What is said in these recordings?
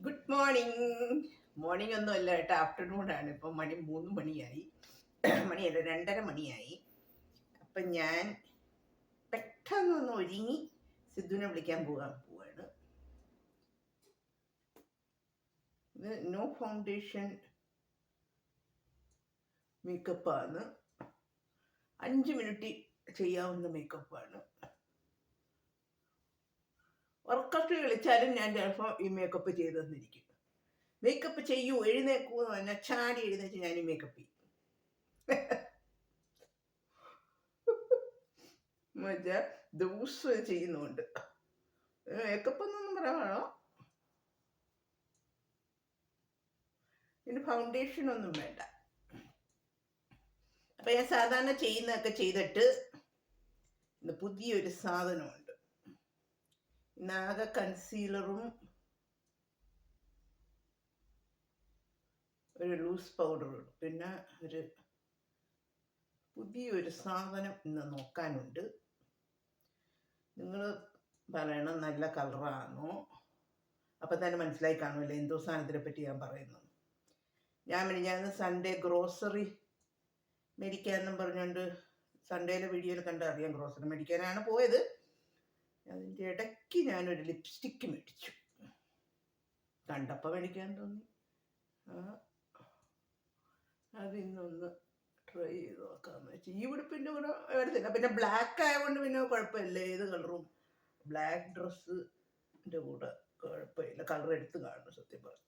Good morning morning ഒന്നും അല്ല കേട്ടോ. ആഫ്റ്റർനൂൺ ആണ്. ഇപ്പം മണി മൂന്ന് മണിയായി. മണിയല്ല രണ്ടര മണിയായി. അപ്പം ഞാൻ പെട്ടെന്നൊന്ന് ഒരുങ്ങി സിദ്ധുവിനെ വിളിക്കാൻ പോകാൻ പോവാണ്. ഇത് നോ ഫൗണ്ടേഷൻ മേക്കപ്പാണ് അഞ്ച് മിനിറ്റ് ചെയ്യാവുന്ന മേക്കപ്പാണ് വർക്കൗട്ട് കളിച്ചാലും ഞാൻ ചിലപ്പോൾ ഈ മേക്കപ്പ് ചെയ്ത് തന്നിരിക്കും. മേക്കപ്പ് ചെയ്യൂ എഴുന്നേക്കൂ എന്ന് പറഞ്ഞാൽ ചാടി എഴുന്നേറ്റ് ഞാൻ ഈ മേക്കപ്പ് ചെയ്യും. എന്നുവെച്ചാൽ ദിവസം ചെയ്യുന്നുണ്ട്. മേക്കപ്പ് എന്നൊന്നും പറയാമോ ഇതിന് ഫൗണ്ടേഷൻ ഒന്നും വേണ്ട. അപ്പൊ ഞാൻ സാധാരണ ചെയ്യുന്നതൊക്കെ ചെയ്തിട്ട് പുതിയൊരു സാധനമുണ്ട്. നാഗ കൺസീലറും ഒരു ലൂസ് പൗഡറും പിന്നെ ഒരു പുതിയൊരു സാധനം ഇന്ന് നോക്കാനുണ്ട്. നിങ്ങൾ പറയണം നല്ല കളറാണോ അപ്പം തന്നെ മനസ്സിലായി കാണുമല്ലോ എന്തോ സാധനത്തിനെ പറ്റി ഞാൻ പറയുന്നു. ഞാൻ ഞാൻ സൺഡേ ഗ്രോസറി മേടിക്കാമെന്നും പറഞ്ഞുകൊണ്ട് സൺഡേയിലെ വീഡിയോയിൽ കണ്ട് അറിയാം ഗ്രോസറി മേടിക്കാനാണ് പോയത്. അതിന്റെ ഇടയ്ക്ക് ഞാനൊരു ലിപ്സ്റ്റിക്ക് മേടിച്ചു. കണ്ടപ്പ മേടിക്കാൻ തോന്നി. അതിന്നൊന്ന് ട്രൈ ചെയ്ത് നോക്കാമെന്ന് വെച്ചാൽ ഈ ഉടുപ്പിന്റെ കൂടെ എടുത്തില്ല പിന്നെ ബ്ലാക്ക് ആയതുകൊണ്ട് പിന്നെ കുഴപ്പമില്ല. ഏത് കളറും ബ്ലാക്ക് ഡ്രസ്സിന്റെ കൂടെ കുഴപ്പമില്ല. കളർ എടുത്ത് കാണും സത്യം പറഞ്ഞു.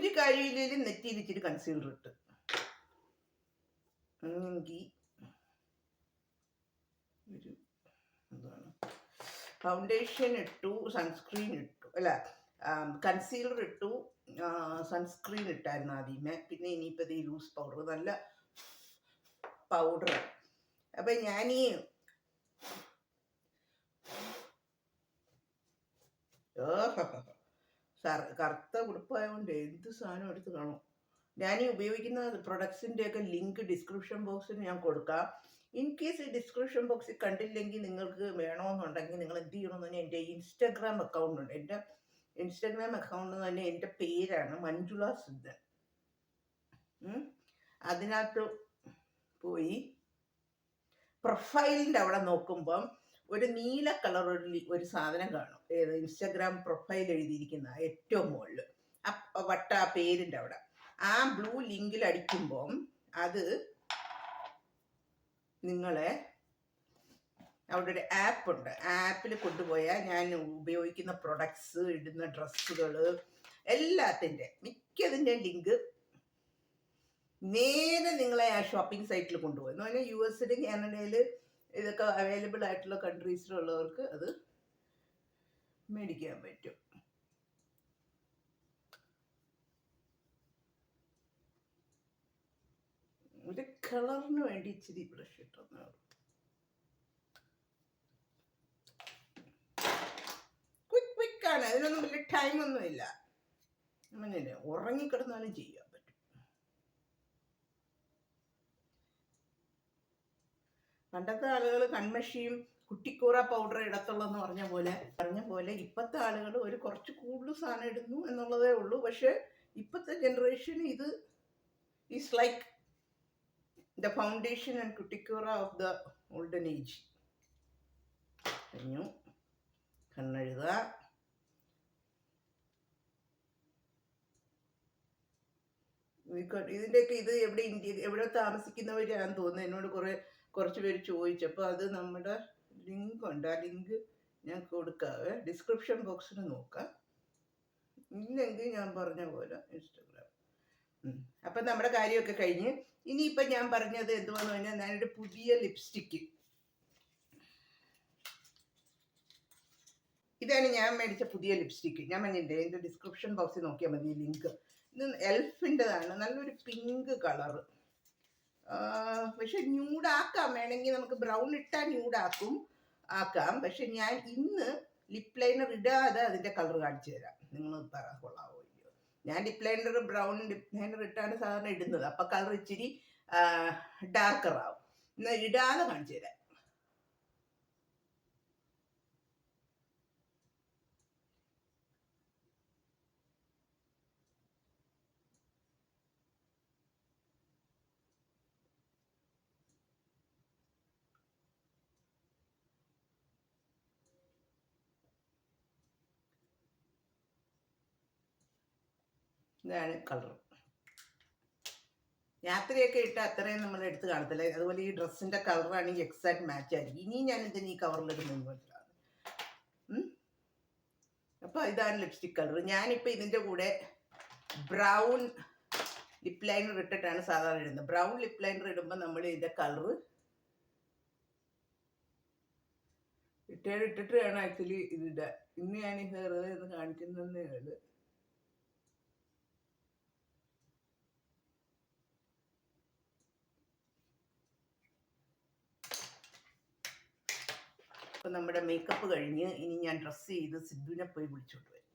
ഒരു കാര്യമില്ലെങ്കിലും നെറ്റിയിൽ ഇച്ചിരി കൺസീലർ ഇട്ട്. എങ്കിൽ ഒരു എന്താണ്? ഫൗണ്ടേഷൻ ഇട്ടു സൺസ്ക്രീൻ ഇട്ടു. അല്ല കൺസീലർ ഇട്ടു സൺസ്ക്രീൻ ഇട്ടായിരുന്നു ആദ്യമേ. പിന്നെ ഇനിയിപ്പോൾ ലൂസ് പൗഡർ നല്ല പൗഡർ അപ്പം ഞാൻ ഈ സർ കറുത്ത ഉടുപ്പായതുകൊണ്ട് എന്ത് സാധനം എടുത്ത് കാണും? ഞാൻ ഈ ഉപയോഗിക്കുന്ന പ്രൊഡക്ട്സിന്റെ ഒക്കെ ലിങ്ക് ഡിസ്ക്രിപ്ഷൻ ബോക്സിൽ ഞാൻ കൊടുക്കാം. ഇൻ കേസ് ഈ ഡിസ്ക്രിപ്ഷൻ ബോക്സിൽ കണ്ടില്ലെങ്കിൽ നിങ്ങൾക്ക് വേണമെന്നുണ്ടെങ്കിൽ നിങ്ങൾ എന്ത് ചെയ്യണമെന്ന് പറഞ്ഞാൽ എന്റെ ഇൻസ്റ്റാഗ്രാം അക്കൗണ്ട് ഉണ്ട്. എന്റെ ഇൻസ്റ്റാഗ്രാം അക്കൗണ്ട് തന്നെ എന്റെ പേരാണ് മഞ്ജുള സിദ്ധൻ. അതിനകത്ത് പോയി പ്രൊഫൈലിന്റെ അവിടെ നോക്കുമ്പം ഒരു നീല കളർ ഒരു ഒരു സാധനം കാണും. ഏത് ഇൻസ്റ്റാഗ്രാം പ്രൊഫൈൽ എഴുതിയിരിക്കുന്ന ഏറ്റവും മുകളിൽ വട്ട ആ പേരിന്റെ അവിടെ. ആ ബ്ലൂ ലിങ്കിൽ അടിക്കുമ്പം അത് നിങ്ങളെ അവിടെ ഒരു ആപ്പ് ഉണ്ട്. ആപ്പിൽ കൊണ്ടുപോയാൽ ഞാൻ ഉപയോഗിക്കുന്ന പ്രൊഡക്ട്സ് ഇടുന്ന ഡ്രസ്സുകൾ എല്ലാത്തിന്റെ മിക്കതിന്റെ ലിങ്ക് നേരെ നിങ്ങളെ ആ ഷോപ്പിംഗ് സൈറ്റിൽ കൊണ്ടുപോകും എന്ന് പറഞ്ഞാൽ യു എസിൽ കാനഡയിൽ ഇതൊക്കെ അവൈലബിൾ ആയിട്ടുള്ള കൺട്രീസിലുള്ളവർക്ക് അത് മേടിക്കാൻ പറ്റും. ഒരു കളറിന് വേണ്ടി ഇച്ചിരി ബ്രഷ് ഇട്ടെന്നേ ഉള്ളൂ. ക്വിക്ക് ക്വിക്കാണ് അതിനൊന്നും വലിയ ടൈമൊന്നുമില്ല അങ്ങനെ ഉറങ്ങിക്കിടന്നാലും ചെയ്യാൻ പറ്റും പണ്ടത്തെ ആളുകൾ കൺമഷിയും കുട്ടിക്കൂറ പൗഡർ ഇടത്തുള്ള എന്ന് പറഞ്ഞ പോലെ പറഞ്ഞ പോലെ ഇപ്പോഴത്തെ ആളുകൾ ഒരു കുറച്ച് കൂടുതൽ സാധനം ഇടുന്നു എന്നുള്ളതേ ഉള്ളൂ. പക്ഷേ ഇപ്പോഴത്തെ ജനറേഷൻ ഇത് is like the foundation and Cuticura of the olden age കഴിഞ്ഞു. കണ്ണെഴുതുക. ഇതിന്റെയൊക്കെ ഇത് എവിടെ ഇന്ത്യ എവിടെ താമസിക്കുന്നവരാണെന്ന് തോന്നുന്നു. എന്നോട് കുറേ കുറച്ച് പേര് ചോദിച്ചപ്പോൾ അത് നമ്മുടെ ലിങ്ക് ഉണ്ട്. ആ ലിങ്ക് ഞാൻ കൊടുക്കാവേ. ഡിസ്ക്രിപ്ഷൻ ബോക്സിൽ നോക്കാം. ഇല്ലെങ്കിൽ ഞാൻ പറഞ്ഞ പോലെ ഇൻസ്റ്റഗ്രാം അപ്പം നമ്മുടെ കാര്യമൊക്കെ കഴിഞ്ഞ്. ഇനിയിപ്പം ഞാൻ പറഞ്ഞത് എന്തുവാന്ന് പറഞ്ഞാൽ ഞാനൊരു പുതിയ ലിപ്സ്റ്റിക്ക് ഇതാണ് ഞാൻ മേടിച്ച പുതിയ ലിപ്സ്റ്റിക്ക് ഞാൻ പറഞ്ഞില്ലേ എന്റെ ഡിസ്ക്രിപ്ഷൻ ബോക്സിൽ നോക്കിയാൽ മതി ലിങ്ക് ഇത് എൽഫിന്റെതാണ് നല്ലൊരു പിങ്ക് കളറ് പക്ഷെ ന്യൂഡാക്കാം വേണമെങ്കിൽ നമുക്ക് ബ്രൗൺ ഇട്ടാൽ ന്യൂഡാക്കും ആക്കാം. പക്ഷെ ഞാൻ ഇന്ന് ലിപ് ലൈനർ ഇടാതെ അതിന്റെ കളർ കാണിച്ചു തരാം. നിങ്ങൾ പറ കൊള്ളാവോ ഞാൻ lip liner brown lip liner ഇട്ടാണ് സാധാരണ ഇടുന്നത്. അപ്പം കളർ ഇച്ചിരി ഡാർക്കറാവും എന്നാൽ ഇടാതെ കാണിച്ചു തരാം. ഇതാണ് കളർ രാത്രിയൊക്കെ ഇട്ട് അത്രയും നമ്മൾ എടുത്ത് കാണത്തില്ല. അതുപോലെ ഈ ഡ്രസ്സിന്റെ കളറാണെങ്കിൽ എക്സാക്ട് മാച്ച് ആയിരിക്കും. ഇനി ഞാൻ ഇതിന് ഈ കവറിലിടുന്നത് മനസ്സിലാവും അപ്പോൾ ഇതാണ് ലിപ്സ്റ്റിക് കളർ ഞാനിപ്പോൾ ഇതിന്റെ കൂടെ ബ്രൗൺ ലിപ് ലൈനർ ഇട്ടിട്ടാണ് സാധാരണ ഇടുന്നത്. ബ്രൗൺ ലിപ് ലൈനർ ഇടുമ്പോൾ നമ്മൾ ഇതിന്റെ കളർ ഇട്ടേ ഇട്ടിട്ട് വേണം ആക്ച്വലി ഇതിടുക ഇന്ന് ഞാൻ ഈ ഹെയർ കാണിക്കുന്നതേ ഉള്ളൂ. അപ്പം നമ്മുടെ മേക്കപ്പ് കഴിഞ്ഞ് ഇനി ഞാൻ ഡ്രസ്സ് ചെയ്ത് സിദ്ധുവിനെ പോയി വിളിച്ചോണ്ട് വരും.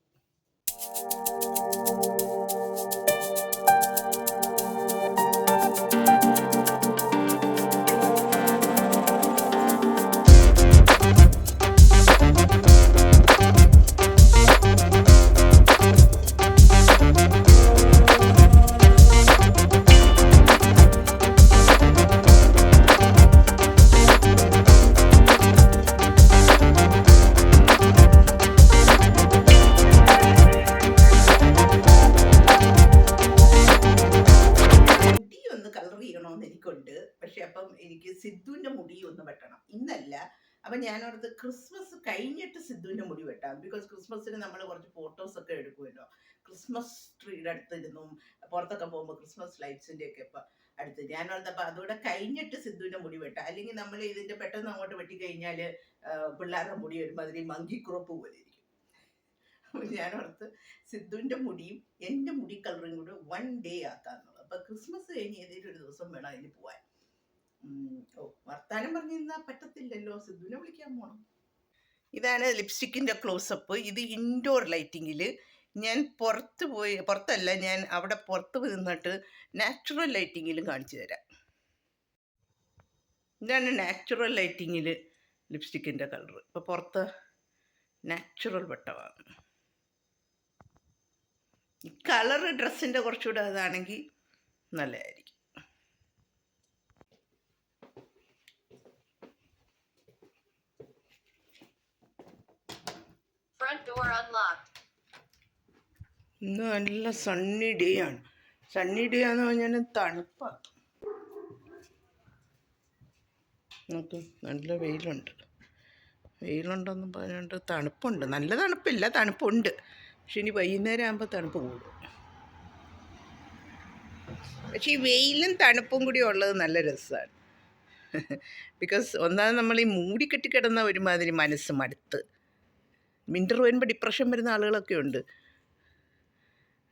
കഴിഞ്ഞിട്ട് മുടി വെട്ടാം ബിക്കോസ് ക്രിസ്മസിന് നമ്മൾ കുറച്ച് ഫോട്ടോസ് ഒക്കെ എടുക്കുമല്ലോ. ക്രിസ്മസ് ട്രീയുടെ അടുത്തിരുന്നും പുറത്തൊക്കെ പോകുമ്പോൾ ക്രിസ്മസ് ലൈറ്റ്സിന്റെ ഒക്കെ ഇപ്പം അടുത്ത്. ഞാൻ അപ്പം അതുകൂടെ കഴിഞ്ഞിട്ട് സിദ്ധുവിന്റെ മുടി വെട്ടാം അല്ലെങ്കിൽ നമ്മൾ ഇതിന്റെ പെട്ടെന്ന് അങ്ങോട്ട് വെട്ടിക്കഴിഞ്ഞാൽ പിള്ളേരുടെ മുടി ഒരുമാതിരി മങ്കി ക്രോപ്പ് പോലെ ഇരിക്കും. ഞാൻ ഓർത്ത് സിദ്ധുവിന്റെ മുടിയും എന്റെ മുടി കളറും കൂടെ വൺ ഡേ ആക്കാന്നുള്ളത്. അപ്പൊ ക്രിസ്മസ് കഴിഞ്ഞ് ഏതെങ്കിലും ഒരു ദിവസം വേണം അതിന് പോവാൻ. ഓ വർത്താനം പറഞ്ഞിരുന്നാ പറ്റത്തില്ലല്ലോ. സിദ്ധുവിനെ വിളിക്കാൻ പോണം. ഇതാണ് ലിപ്സ്റ്റിക്കിന്റെ ക്ലോസപ്പ് ഇത് ഇൻഡോർ ലൈറ്റിങ്ങിൽ ഞാൻ പുറത്ത് പോയി പുറത്തല്ല ഞാൻ അവിടെ പുറത്ത് നിന്നിട്ട് നാച്ചുറൽ ലൈറ്റിങ്ങിലും കാണിച്ചു തരാം. ഇതാണ് നാച്ചുറൽ ലൈറ്റിങ്ങിൽ ലിപ്സ്റ്റിക്കിന്റെ കളർ ഇപ്പോൾ പുറത്ത് നാച്ചുറൽ വട്ടമാണ്. ഈ കളർ ഡ്രസ്സിന്റെ കുറച്ചുകൂടെ അതാണെങ്കിൽ നല്ലതായിരിക്കും Front door unlocked. ഇന്ന് നല്ല സണ്ണി ഡേ ആണ്. സണ്ണി ഡേ ആന്ന് പറഞ്ഞാൽ തണുപ്പാണ് നോക്ക് നല്ല വെയിലുണ്ട്. വെയിലുണ്ടെന്ന് പറഞ്ഞുകൊണ്ട് തണുപ്പുണ്ട്. നല്ല തണുപ്പില്ല തണുപ്പുണ്ട്. പക്ഷെ ഇനി വൈകുന്നേരം ആകുമ്പോൾ തണുപ്പ് കൂടും. പക്ഷെ ഈ വെയിലും തണുപ്പും കൂടി ഉള്ളത് നല്ല രസമാണ് ബിക്കോസ് ഒന്നാമത് നമ്മൾ ഈ മൂടിക്കെട്ടി കിടന്ന ഒരുമാതിരി മനസ്സ് മടുത്ത്. വിന്റർ വരുമ്പോൾ ഡിപ്രഷൻ വരുന്ന ആളുകളൊക്കെ ഉണ്ട്.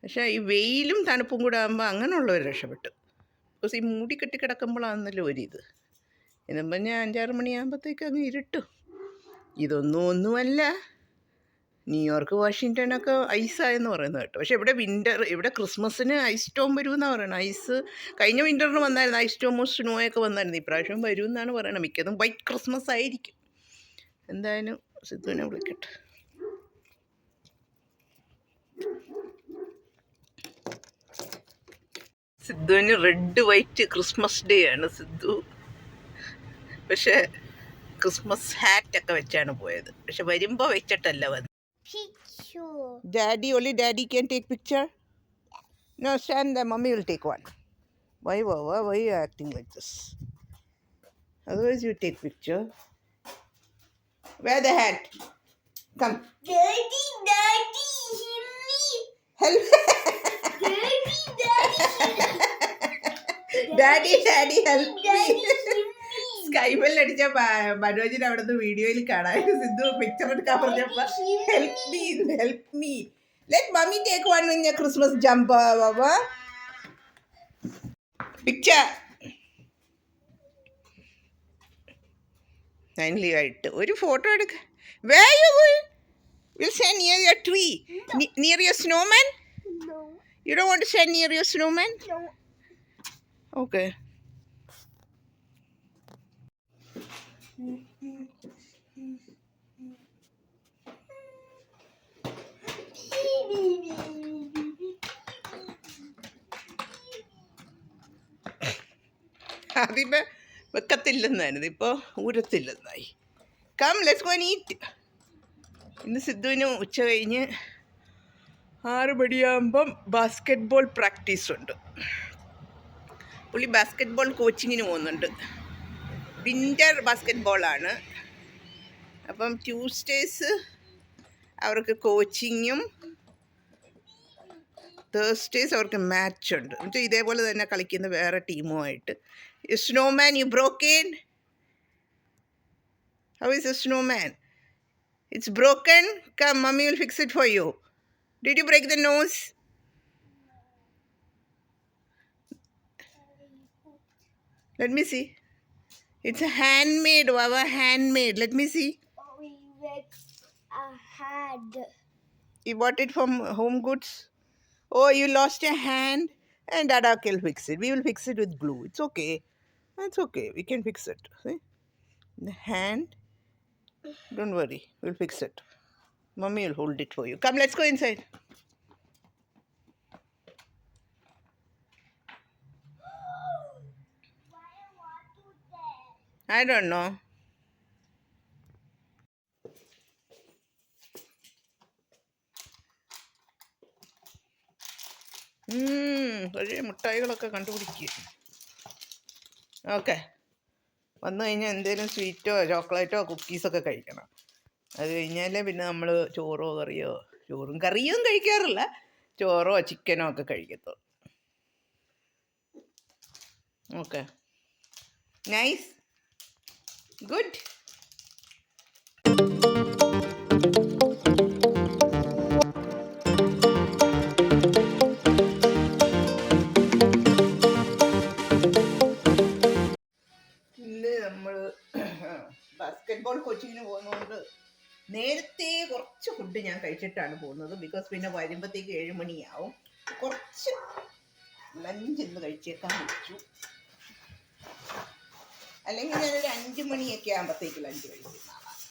പക്ഷേ ഈ വെയിലും തണുപ്പും കൂടെ ആകുമ്പോൾ അങ്ങനെയുള്ളവർ രക്ഷപ്പെട്ടു. ബിക്കോസ് ഈ മൂടി കെട്ടി കിടക്കുമ്പോഴാണല്ലോ ഒരിത്. എന്നും പറഞ്ഞാൽ അഞ്ചാറ് മണിയാകുമ്പോഴത്തേക്ക് അങ്ങ് ഇരുട്ടും. ഇതൊന്നും ഒന്നുമല്ല. ന്യൂയോർക്ക് വാഷിങ്ടണൊക്കെ ഐസായെന്ന് പറയുന്നത് കേട്ടോ. പക്ഷേ ഇവിടെ വിന്റർ ഇവിടെ ക്രിസ്മസിന് ഐസ് സ്റ്റോം വരുമെന്നാണ് പറയുന്നത് ഐസ് കഴിഞ്ഞ വിന്ററിന് വന്നായിരുന്നു. ഐസ് സ്റ്റോമോ സ്നോയൊക്കെ വന്നായിരുന്നു. ഇപ്രാവശ്യം വരും എന്നാണ് പറയുന്നത് മിക്കതും വൈറ്റ് ക്രിസ്മസ് ആയിരിക്കും. എന്തായാലും സിദ്ധുവിനെ വിളിക്കട്ടെ. സിദ്ധുവിന് റെഡ് വൈറ്റ് ക്രിസ്മസ് ഡേ ആണ് സിദ്ധു. പക്ഷെ ക്രിസ്മസ് ഹാറ്റ് ഒക്കെ വെച്ചാണ് പോയത്. പക്ഷെ വരുമ്പോൾ വെച്ചിട്ടല്ല വന്നത്. Daddy only daddy can take picture no stand the mummy will take one why why why acting like this otherwise you take picture where the hat come Daddy, daddy, daddy daddy help. സ്കൈബിൽ അടിച്ച മ- അവിടെ നിന്ന് വീഡിയോയിൽ കാണാൻ Sidhu picture എടുക്കാൻ പറഞ്ഞപ്പോ help me help me let mummy take one in Christmas jump Baba picture nicely ആയിട്ട്. ഒരു ഫോട്ടോ എടുക്ക. Where you will say near your tree near your snowman you Dr want want near your near Okay. ആദ്യമേ വെക്കത്തില്ലെന്നായിരുന്നു. ഇപ്പോൾ ഊരത്തില്ലെന്നായി. Come let's go eat ഇന്ന് സിദ്ധുവിന് ഉച്ച കഴിഞ്ഞ് ആറ് മണിയാകുമ്പം ബാസ്കറ്റ് ബോൾ പ്രാക്ടീസ് ഉണ്ട്. പുള്ളി ബാസ്ക്കറ്റ് ബോൾ കോച്ചിങ്ങിന് പോകുന്നുണ്ട്. വിന്റർ ബാസ്ക്കറ്റ് ബോളാണ് അപ്പം ട്യൂസ്ഡേസ് അവർക്ക് കോച്ചിങ്ങും തേഴ്സ്ഡേസ് അവർക്ക് മാച്ച് ഉണ്ട്. ഇതേപോലെ തന്നെ കളിക്കുന്ന വേറെ ടീമുമായിട്ട് snowman you broken how is a snowman it's broken come mummy will fix it for you did you break the nose Let me see. It's a handmade, Wawa, handmade. Let me see. We had. You bought it from Home Goods. Oh, you lost your hand, and Dada will fix it. We will fix it with glue. It's okay. That's okay. We can fix it. See? The hand. Don't worry. We'll fix it. Mommy will hold it for you. Come, let's go inside. I don't know. പഴയ മിഠായികളൊക്കെ കണ്ടുപിടിക്കുക okay. വന്നു കഴിഞ്ഞാൽ എന്തെങ്കിലും സ്വീറ്റോ ചോക്ലേറ്റോ കുക്കീസൊക്കെ കഴിക്കണം. അത് കഴിഞ്ഞാലേ പിന്നെ നമ്മൾ ചോറോ കറിയോ ചോറും കറിയും കഴിക്കാറില്ല. ചോറോ ചിക്കനോ ഒക്കെ കഴിക്കത്തുള്ളൂ. ഓക്കെ. നൈസ്. ഗുഡ് ബാസ്കറ്റ്ബോൾ കോച്ചിങ്ങിന് പോകുന്നതുകൊണ്ട് നേരത്തെ കുറച്ച് ഫുഡ് ഞാൻ കഴിച്ചിട്ടാണ് പോകുന്നത്. ബിക്കോസ് പിന്നെ വരുമ്പോഴത്തേക്ക് ഏഴ് മണിയാവും കുറച്ച് ലഞ്ച് ഇന്ന് കഴിച്ചേക്കാൻ വെച്ചു. അല്ലെങ്കിൽ ഞാനൊരു അഞ്ച് മണിയൊക്കെ ആകുമ്പോഴത്തേക്ക് ലഞ്ച് കഴിക്കുന്ന ആളാണ്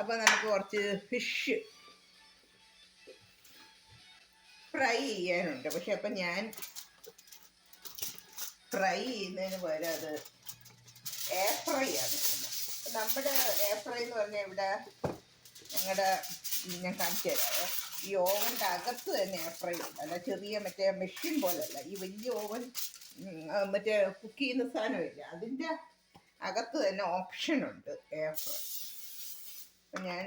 അപ്പോൾ നമുക്ക് കുറച്ച് ഫിഷ് ഫ്രൈ ചെയ്യാനുണ്ട്. പക്ഷെ അപ്പം ഞാൻ ഫ്രൈ ചെയ്യുന്നതിന് പകരം അത് എയർ ഫ്രൈ ആണ് നമ്മുടെ എയർ ഫ്രൈ എന്ന് പറഞ്ഞാൽ ഇവിടെ ഞങ്ങളുടെ ഞാൻ കാണിച്ചു തരാം ഈ ഓവന്റെ അകത്ത് തന്നെ എയർ ഫ്രൈ ഉണ്ട്. അല്ല ചെറിയ മറ്റേ മെഷീൻ പോലല്ല. ഈ വലിയ ഓവൻ മറ്റേ കുക്ക് ചെയ്യുന്ന സാധനമില്ല. അതിന്റെ അകത്ത് തന്നെ ഓപ്ഷൻ ഉണ്ട് എയർ ഫ്രൈ അപ്പം ഞാൻ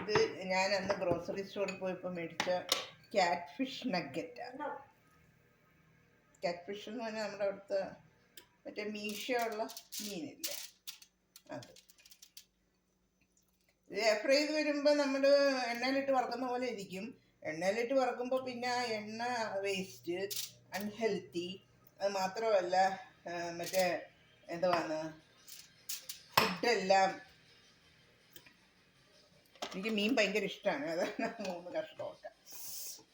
ഇത് ഞാൻ അന്ന് ഗ്രോസറി സ്റ്റോറിൽ പോയപ്പോൾ മേടിച്ച ക്യാറ്റ് ഫിഷ് നഗറ്റാണ് ക്യാറ്റ് ഫിഷ് എന്ന് പറഞ്ഞാൽ നമ്മുടെ അവിടുത്തെ മറ്റേ മീശയുള്ള മീനില്ലേ? അത്. ഇത് ഫ്രൈ ചെയ്ത് വരുമ്പോൾ നമ്മൾ എണ്ണയിലിട്ട് വറക്കുന്ന പോലെ ഇരിക്കും. എണ്ണയിലിട്ട് വറക്കുമ്പോൾ പിന്നെ എണ്ണ വേസ്റ്റ് അൺഹെൽത്തി അത് മാത്രമല്ല മറ്റേ എന്തുവാണ്? ഫുഡെല്ലാം എനിക്ക് മീൻ ഭയങ്കര ഇഷ്ടമാണ് അതാണ് മൂന്ന് കഷ്ണമൊക്കെ.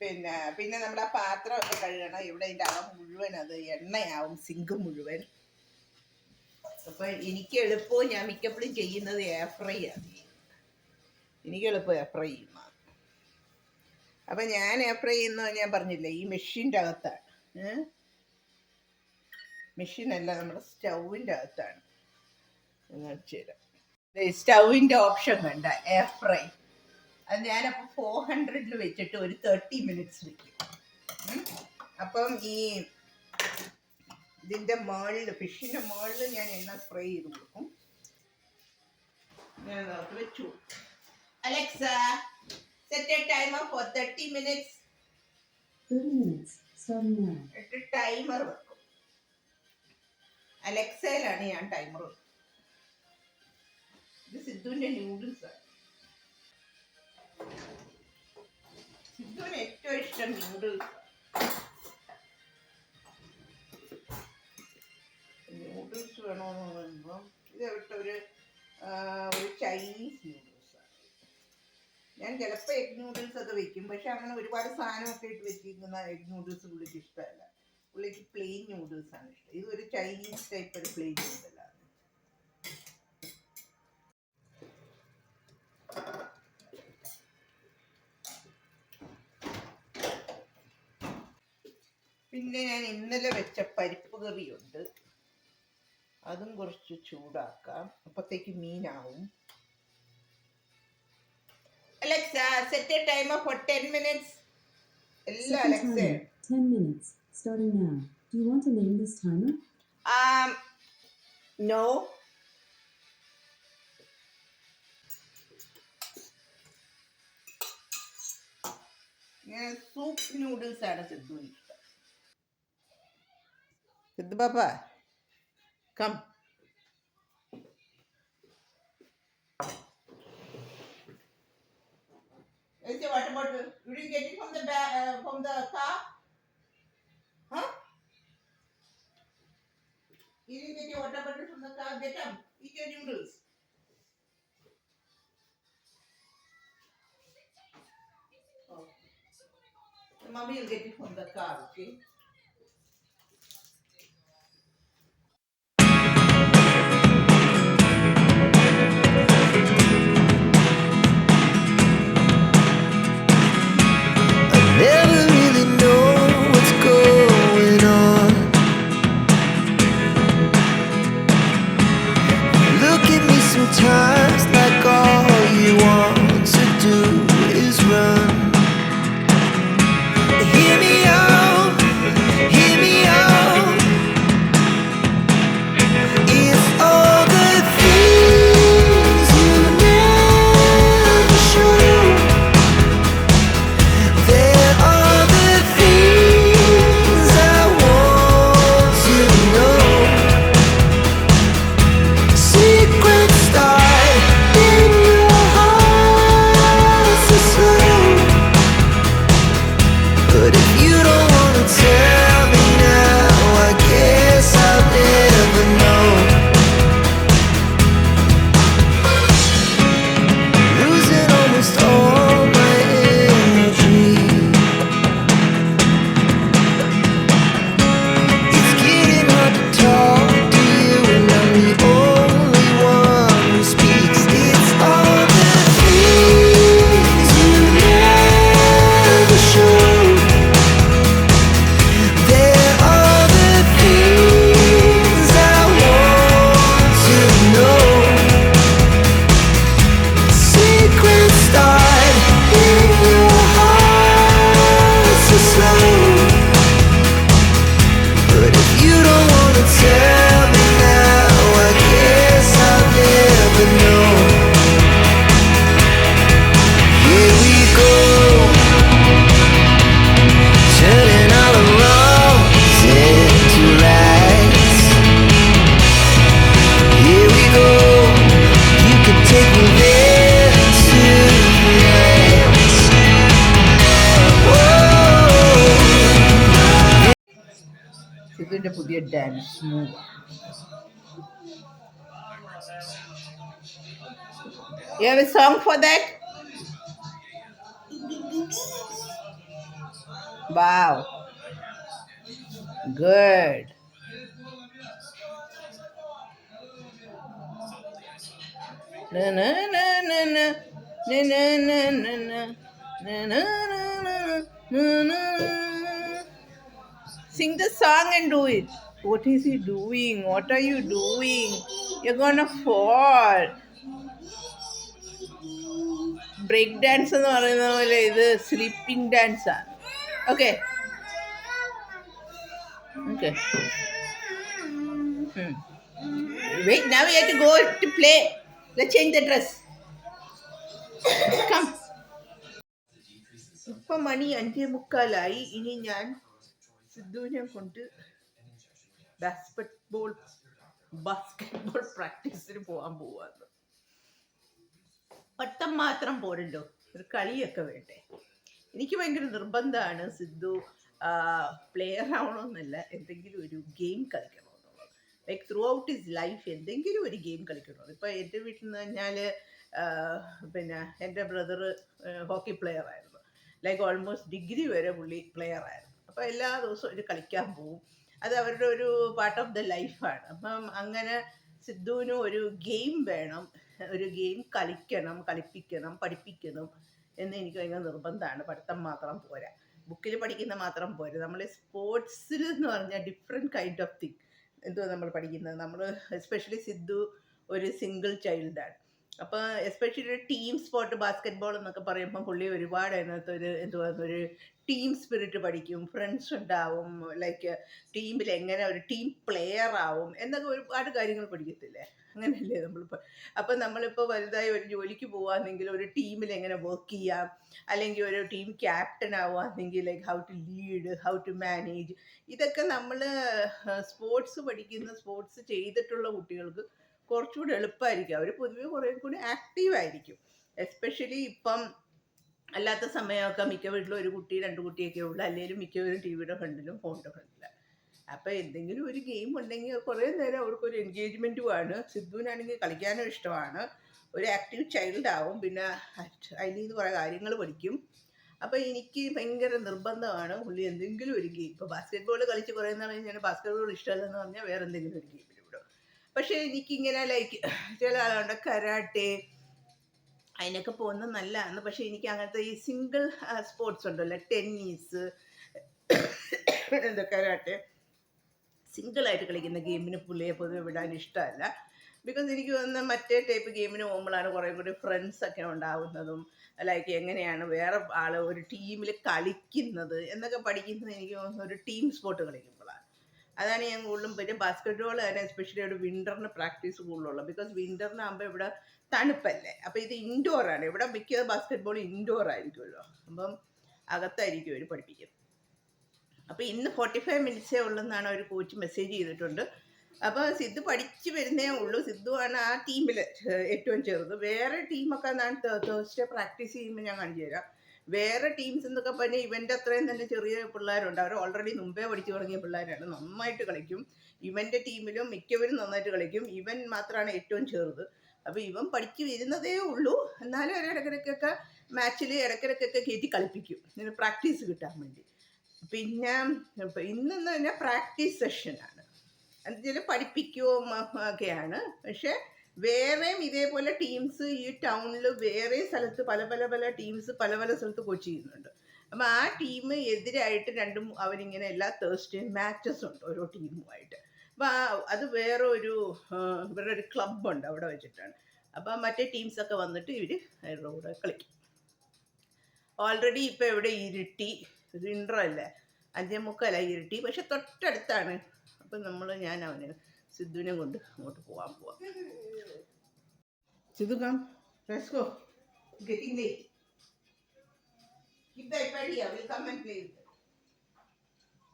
പിന്നെ പിന്നെ നമ്മുടെ ആ പാത്രമൊക്കെ കഴുകണം. ഇവിടെ ഇതിന്റെ അകം മുഴുവൻ അത് എണ്ണയാവും സിങ്ക് മുഴുവൻ. അപ്പം എനിക്ക് എളുപ്പവും ഞാൻ മിക്കപ്പോഴും ചെയ്യുന്നത് എയർ ഫ്രൈ ആണ് എനിക്ക് എളുപ്പം എയർ ഫ്രൈ ചെയ്യുന്ന അപ്പം ഞാൻ എയർ ഫ്രൈ ചെയ്യുന്ന ഞാൻ പറഞ്ഞില്ലേ ഈ മെഷീന്റെ അകത്താണ്. മെഷീനല്ല നമ്മുടെ സ്റ്റൗവിന്റെ അകത്താണ്. ഞാൻ കാണിച്ചു തരാം സ്റ്റൗവിന്റെ ഓപ്ഷൻ കണ്ട എയർ ഫ്രൈ അത് ഞാനപ്പോൾ ഫോർ ഹൺഡ്രഡിൽ വെച്ചിട്ട് ഒരു തേർട്ടി മിനിറ്റ്സ് വെക്കും. അപ്പം ഈ ഇതിന്റെ മേളിൽ ഫിഷിന്റെ മേളിൽ ഞാൻ എണ്ണ സ്പ്രേ ചെയ്ത് കൊടുക്കും. ഞാൻ അത് വെച്ചു Alexa set a timer for thirty minutes 30 minutes. Starting now. എന്നിട്ട് ടൈമർ വെക്കും അലക്സയിലാണ് ഞാൻ ടൈമർ ഇത് സിദ്ധുവിന്റെ ന്യൂഡിൽസാണ് സിദ്ധുവിന് ഏറ്റവും ഇഷ്ടം ന്യൂഡിൽസ് ന്യൂഡിൽസ് വേണമെന്ന് പറയുമ്പോൾ ഇത് ഇവിടുത്തെ ഒരു ഒരു ചൈനീസ് ന്യൂഡിൽസാണ് ഞാൻ ചിലപ്പോൾ എഗ് ന്യൂഡിൽസ് ഒക്കെ വെക്കും. പക്ഷെ അങ്ങനെ ഒരുപാട് സാധനമൊക്കെ ഇട്ട് വെച്ചിരിക്കുന്ന എഗ് ന്യൂഡിൽസ് പുള്ളിക്ക് ഇഷ്ടമല്ല. പുള്ളിക്ക് പ്ലെയിൻ നൂഡിൽസ് ആണ് ഇഷ്ടം. ഇത് ഒരു ചൈനീസ് ടൈപ്പ് ഒരു പ്ലെയിൻ നൂഡിലാണ് പിന്നെ ഞാൻ ഇന്നലെ വെച്ച പരിപ്പ് കറിയുണ്ട്. അതും കുറച്ച് ചൂടാക്കാം. അപ്പത്തേക്ക് മീനാവും. Alexa set time for ten minutes എല്ലാ അലക്സ the അലക്സേ? 10 minutes. Starting now. Do you want to name this timer? Um, no. ഞാൻ സൂപ്പ് നൂഡിൽസ് ആണ് സിദ്ധുവിന് ഇഷ്ടം സിദ്ധു പാപ്പ come Where's your water bottle? You didn't get it from the ba- uh, from the car? हा इथे त्याचे वटापट सुद्धा त्रास देतात इथे noodles Mummy will get it from the car, okay? than You have a song for that? Wow. Good. Na na na na na na na na na na na na na na Sing the song and do it. What is he doing? What are you doing? You're gonna fall. Break dance എന്ന് പറയുന്ന പോലെ ഇത് sleeping dance ആണ് okay okay wait now you to go to play let change the dress come ഇപ്പം മണി അഞ്ചേ മുക്കാലായി. ഇനി ഞാൻ സിദ്ധുവിനെ കൊണ്ട് ബാസ്കറ്റ് ബോൾ ബാസ്കറ്റ് ബോൾ പ്രാക്ടീസിന് പോകാൻ പോവാന്ന്. പട്ടം മാത്രം പോരല്ലോ. ഒരു കളിയൊക്കെ വേണ്ടേ. എനിക്ക് ഭയങ്കര നിർബന്ധമാണ് സിദ്ധു പ്ലെയർ ആവണമെന്നല്ല എന്തെങ്കിലും ഒരു ഗെയിം കളിക്കണമെന്നുള്ളത്. Like throughout his life എന്തെങ്കിലും ഒരു ഗെയിം കളിക്കണം ഇപ്പോൾ എന്റെ വീട്ടിൽ നിന്ന് പറഞ്ഞാൽ പിന്നെ എന്റെ ബ്രദർ ഹോക്കി പ്ലെയർ ആയിരുന്നു. ലൈക്ക് ഓൾമോസ്റ്റ് ഡിഗ്രി വരെ പുള്ളി പ്ലെയർ ആയിരുന്നു. അപ്പോൾ എല്ലാ ദിവസവും ഒരു കളിക്കാൻ പോവും. അത് അവരുടെ ഒരു പാർട്ട് ഓഫ് ദ ലൈഫാണ് അപ്പം അങ്ങനെ സിദ്ധുവിന് ഒരു ഗെയിം വേണം. ഒരു ഗെയിം കളിക്കണം കളിപ്പിക്കണം പഠിപ്പിക്കണം എന്ന് എനിക്ക് ഭയങ്കര നിർബന്ധമാണ്. പഠിത്തം മാത്രം പോരാ. ബുക്കിൽ പഠിക്കുന്ന മാത്രം പോരാ. നമ്മൾ സ്പോർട്സിൽ എന്ന് പറഞ്ഞാൽ ഡിഫറെന്റ് കൈൻഡ് ഓഫ് തിങ് എന്തുവാ നമ്മൾ പഠിക്കുന്നത്? നമ്മൾ എസ്പെഷ്യലി സിദ്ധു ഒരു സിംഗിൾ ചൈൽഡാണ് അപ്പോൾ എസ്പെഷ്യലി ഒരു ടീം സ്പോർട്ട് ബാസ്കറ്റ് ബോൾ എന്നൊക്കെ പറയുമ്പോൾ പുള്ളി ഒരുപാട് അതിനകത്ത് ഒരു എന്തുവാ ഒരു ടീം സ്പിരിറ്റ് പഠിക്കും. ഫ്രണ്ട്സ് ഉണ്ടാവും. ലൈക്ക് ടീമിൽ എങ്ങനെ ഒരു ടീം പ്ലെയർ ആവും എന്നൊക്കെ ഒരുപാട് കാര്യങ്ങൾ പഠിക്കത്തില്ലേ? അങ്ങനെയല്ലേ നമ്മളിപ്പോ. അപ്പം നമ്മളിപ്പോൾ വലുതായി ഒരു ജോലിക്ക് പോവാന്നെങ്കിൽ ഒരു ടീമിൽ എങ്ങനെ വർക്ക് ചെയ്യാം? അല്ലെങ്കിൽ ഒരു ടീം ക്യാപ്റ്റൻ ആവുകയാണെങ്കിൽ like how to lead how to manage ഇതൊക്കെ നമ്മൾ സ്പോർട്സ് പഠിക്കുന്ന സ്പോർട്സ് ചെയ്തിട്ടുള്ള കുട്ടികൾക്ക് കുറച്ചുകൂടി എളുപ്പമായിരിക്കും. അവർ പൊതുവെ കുറേ കൂടി ആക്റ്റീവായിരിക്കും. എസ്പെഷ്യലി ഇപ്പം അല്ലാത്ത സമയമൊക്കെ മിക്ക വീട്ടിലും ഒരു കുട്ടി രണ്ട് കുട്ടിയൊക്കെ ഉള്ളു. അല്ലെങ്കിൽ മിക്കവരും ടി വിയുടെ ഫ്രണ്ടിലും ഫോണിന്റെ ഫ്രണ്ടിലും. അപ്പോൾ എന്തെങ്കിലും ഒരു ഗെയിം ഉണ്ടെങ്കിൽ കുറേ നേരം അവർക്കൊരു എൻഗേജ്മെന്റുമാണ് സിദ്ധുവിനാണെങ്കിൽ കളിക്കാനും ഇഷ്ടമാണ്. ഒരു ആക്റ്റീവ് ചൈൽഡ് ആവും. പിന്നെ അതിൽ നിന്ന് കുറേ കാര്യങ്ങൾ പഠിക്കും. അപ്പോൾ എനിക്ക് ഭയങ്കര നിർബന്ധമാണ് പുള്ളി എന്തെങ്കിലും ഒരു ഗെയിം. ഇപ്പോൾ ബാസ്കറ്റ് ബോൾ കളിച്ച് കുറേ നാളെ ഞാൻ ബാസ്കറ്റ് ബോൾ ഇഷ്ടമല്ലെന്ന് പറഞ്ഞാൽ വേറെ എന്തെങ്കിലും ഒരു വിടും പക്ഷേ എനിക്കിങ്ങനെ ലൈക്ക് ചില ആളുണ്ട് കരാട്ടെ അതിനൊക്കെ പോകുന്നത് നല്ലതാണ് പക്ഷേ എനിക്ക് അങ്ങനത്തെ ഈ സിംഗിൾ സ്പോർട്സ് ഉണ്ടല്ലോ ടെന്നീസ് എന്താ കരാട്ടെ സിംഗിളായിട്ട് കളിക്കുന്ന ഗെയിമിന് പുള്ളിയെ പൊതുവെ വിടാൻ ഇഷ്ടമല്ല. ബിക്കോസ് എനിക്ക് തോന്നുന്ന മറ്റേ ടൈപ്പ് ഗെയിമിന് പോകുമ്പോഴാണ് കുറേ കൂടി ഫ്രണ്ട്സ് ഒക്കെ ഉണ്ടാവുന്നതും ലൈക്ക് എങ്ങനെയാണ് വേറെ ആൾ ഒരു ടീമിൽ കളിക്കുന്നത് എന്നൊക്കെ പഠിക്കുന്നത് എനിക്ക് തോന്നുന്നു ഒരു ടീം സ്പോർട്ട് കളിക്കുമ്പോഴാണ് അതാണ് ഞാൻ കൂടുതലും പിന്നെ ബാസ്കറ്റ് ബോൾ തന്നെ എസ്പെഷ്യലി ഒരു വിന്ററിന് പ്രാക്ടീസ് കൂടുതലുള്ളത് ബിക്കോസ് വിന്ററിനാകുമ്പോൾ ഇവിടെ തണുപ്പല്ലേ? അപ്പോൾ ഇത് ഇൻഡോർ ആണ്. ഇവിടെ മിക്ക ബാസ്കറ്റ് ബോൾ ഇൻഡോർ ആയിരിക്കുമല്ലോ. അപ്പം അകത്തായിരിക്കും അവർ പഠിപ്പിക്കും. അപ്പോൾ ഇന്ന് ഫോർട്ടി ഫൈവ് മിനിറ്റ്സേ ഉള്ളെന്നാണ് ഒരു കോച്ച് മെസ്സേജ് ചെയ്തിട്ടുണ്ട്. അപ്പോൾ സിദ്ധു പഠിച്ചു വരുന്നേ ഉള്ളൂ. സിദ്ധു ആണ് ആ ടീമിൽ ഏറ്റവും ചെറുത്. വേറെ ടീമൊക്കെ ഞാൻ തേഴ്സ്ഡേ പ്രാക്ടീസ് ചെയ്യുമ്പോൾ ഞാൻ കാണിച്ചു തരാം. വേറെ ടീംസ് എന്നൊക്കെ പറഞ്ഞാൽ ഇവന്റെ അത്രയും തന്നെ ചെറിയ പിള്ളേരുണ്ട്. അവർ ഓൾറെഡി മുമ്പേ പഠിച്ചു തുടങ്ങിയ പിള്ളേരാണ്. നന്നായിട്ട് കളിക്കും. ഇവന്റെ ടീമിലും മിക്കവരും നന്നായിട്ട് കളിക്കും. ഇവൻ മാത്രമാണ് ഏറ്റവും ചെറുത്. അപ്പോൾ ഇവൻ പഠിച്ചു വരുന്നതേ ഉള്ളൂ. എന്നാലും ഇടയ്ക്കിടയ്ക്കൊക്കെ മാച്ചിൽ ഇടയ്ക്കിടയ്ക്കൊക്കെ കയറ്റി കളിപ്പിക്കും. ഇങ്ങനെ പ്രാക്ടീസ് കിട്ടാൻ വേണ്ടി. പിന്നെ ഇന്നെന്ന് പറഞ്ഞാൽ പ്രാക്ടീസ് സെഷനാണ് എന്നുവെച്ചാൽ പഠിപ്പിക്കുകയും ഒക്കെയാണ്. പക്ഷേ വേറെയും ഇതേപോലെ ടീംസ് ഈ ടൗണിൽ വേറെ സ്ഥലത്ത് പല പല പല ടീംസ് പല പല സ്ഥലത്ത് കോച്ച് ചെയ്യുന്നുണ്ട്. അപ്പം ആ ടീം എതിരായിട്ട് രണ്ടും അവരിങ്ങനെ എല്ലാ തേഴ്സ്ഡേയും മാച്ചസ് ഉണ്ട് ഓരോ ടീമുമായിട്ട് അപ്പം അത് വേറെ ഒരു ഇവരുടെ ഒരു ക്ലബ്ബുണ്ട് അവിടെ വെച്ചിട്ടാണ്. അപ്പം മറ്റേ ടീംസൊക്കെ വന്നിട്ട് ഇവർ അവരുടെ കൂടെ കളിക്കും. ഓൾറെഡി ഇപ്പോൾ ഇവിടെ ഇരുട്ടി വിന്റർ അല്ലേ? അഞ്ചേ മുക്കാലായി ഇരുട്ടി. പക്ഷെ തൊട്ടടുത്താണ്. അപ്പം നമ്മൾ ഞാൻ അവന് സിദ്ധുവിനെ കൊണ്ട് അങ്ങോട്ട് പോകാൻ പോവാം Sidhu come let's go getting late Keep the iPad here. We'll come and play with it.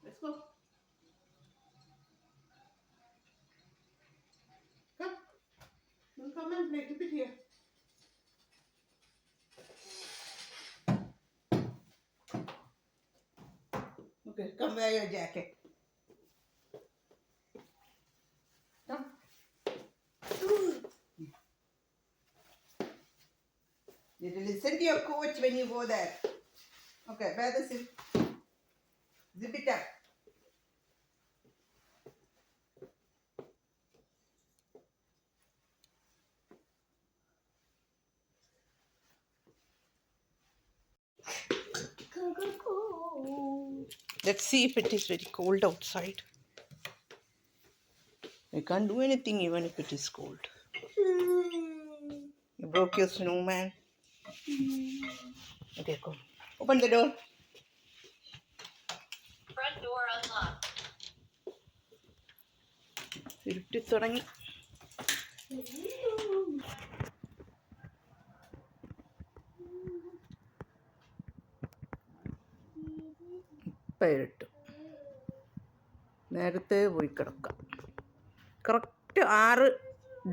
Let's go. Come. We'll come and play. Keep it here. Okay, come wear your jacket. when you go there. Okay, wear the zip. Zip it up. Let's see if it is very cold outside. I can't do anything even if it is cold. Hmm. You broke your snowman. Okay, go. Open the door. Front door unlocked. ഇരുട്ടി തുടങ്ങി ഇപ്പം ഇരുട്ട് നേരത്തെ പോയി കിടക്കാം correct ആറ്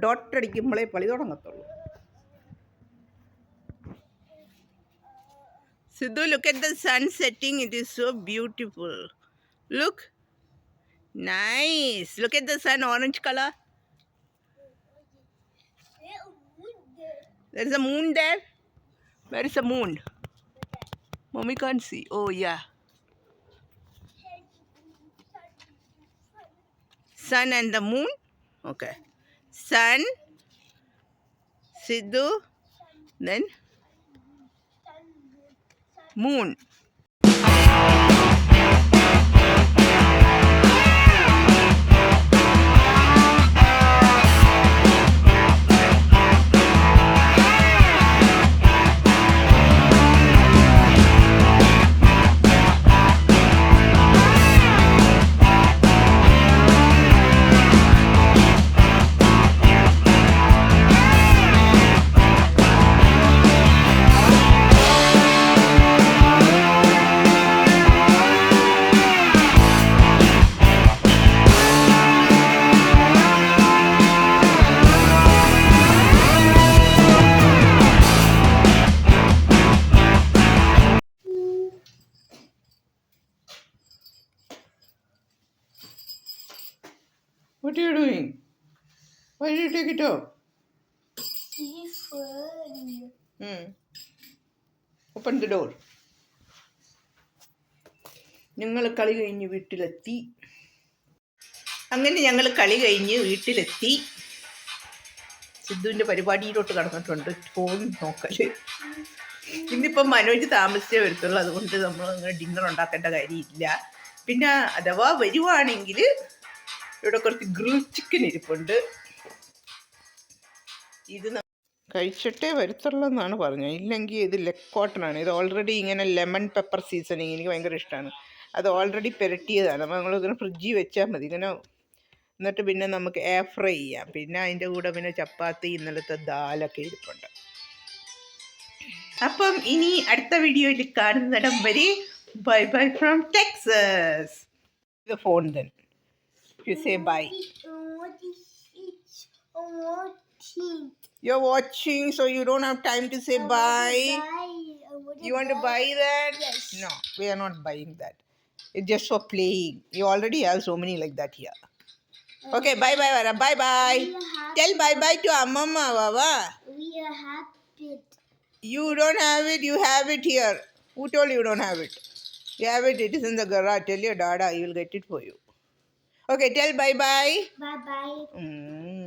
dot അടിക്കുമ്പോഴേ പളി തുടങ്ങത്തുള്ളൂ Sidhu, look at the sun setting. It is so beautiful. Look. Nice. Look at the sun, orange color. There is a moon there. Where is the moon? Mommy can't see. Oh, yeah. Sun and the moon. Okay. Sun. Sidhu. Then moon. What are you doing? Why did you take it off? See fun. Hmm. Open the door. ഞങ്ങൾ കളി കഴിഞ്ഞ് വീട്ടിലെത്തി അങ്ങനെ ഞങ്ങൾ കളി കഴിഞ്ഞ് വീട്ടിലെത്തി സിദ്ധുവിന്റെ പരിപാടിയിലോട്ട് കടന്നിട്ടുണ്ട് phone നോക്കൽ ഇന്നിപ്പം മനോജ് താമസിച്ചേ വരത്തുള്ളൂ അതുകൊണ്ട് നമ്മൾ ഡിന്നർ ഉണ്ടാക്കേണ്ട കാര്യമില്ല പിന്നെ അഥവാ വരുവാണെങ്കിൽ ഇവിടെ കുറച്ച് ഗ്രിൽ ചിക്കൻ ഇരിപ്പുണ്ട്. ഇത് കഴിച്ചിട്ടേ വരുത്തുള്ളൂ എന്നാണ് പറഞ്ഞത്. ഇല്ലെങ്കിൽ ഇത് ലെക്കോട്ടനാണ് ഇത് ഓൾറെഡി ഇങ്ങനെ ലെമൺ പെപ്പർ സീസണിങ് എനിക്ക് ഭയങ്കര ഇഷ്ടമാണ് അത് ഓൾറെഡി പെരട്ടിയതാണ്. അപ്പോൾ നമ്മളിങ്ങനെ ഫ്രിഡ്ജിൽ വെച്ചാൽ മതി. ഇങ്ങനെ എന്നിട്ട് പിന്നെ നമുക്ക് എയർ ഫ്രൈ ചെയ്യാം. പിന്നെ അതിന്റെ കൂടെ പിന്നെ ചപ്പാത്തി ഇന്നലത്തെ ദാലൊക്കെ ഇരിപ്പുണ്ട്. അപ്പം ഇനി അടുത്ത വീഡിയോയിൽ കാണുന്നിടം വരെ ബൈ ബൈ ഫ്രം ടെക്സസ് ഇത് ഫോൺ ദൻ You say bye. You're watching, so you don't have time to say bye. You want to buy that? Yes. No, we are not buying that. It's just for playing. You already have so many like that here. Okay, bye bye, Vara. Bye bye. Tell bye bye to Amama, Baba. We have it. You don't have it, you have it here. Who told you don't have it? You have it, it is in the garage. Tell your dada, he will get it for you. Okay, tell bye-bye. Bye-bye. Mm.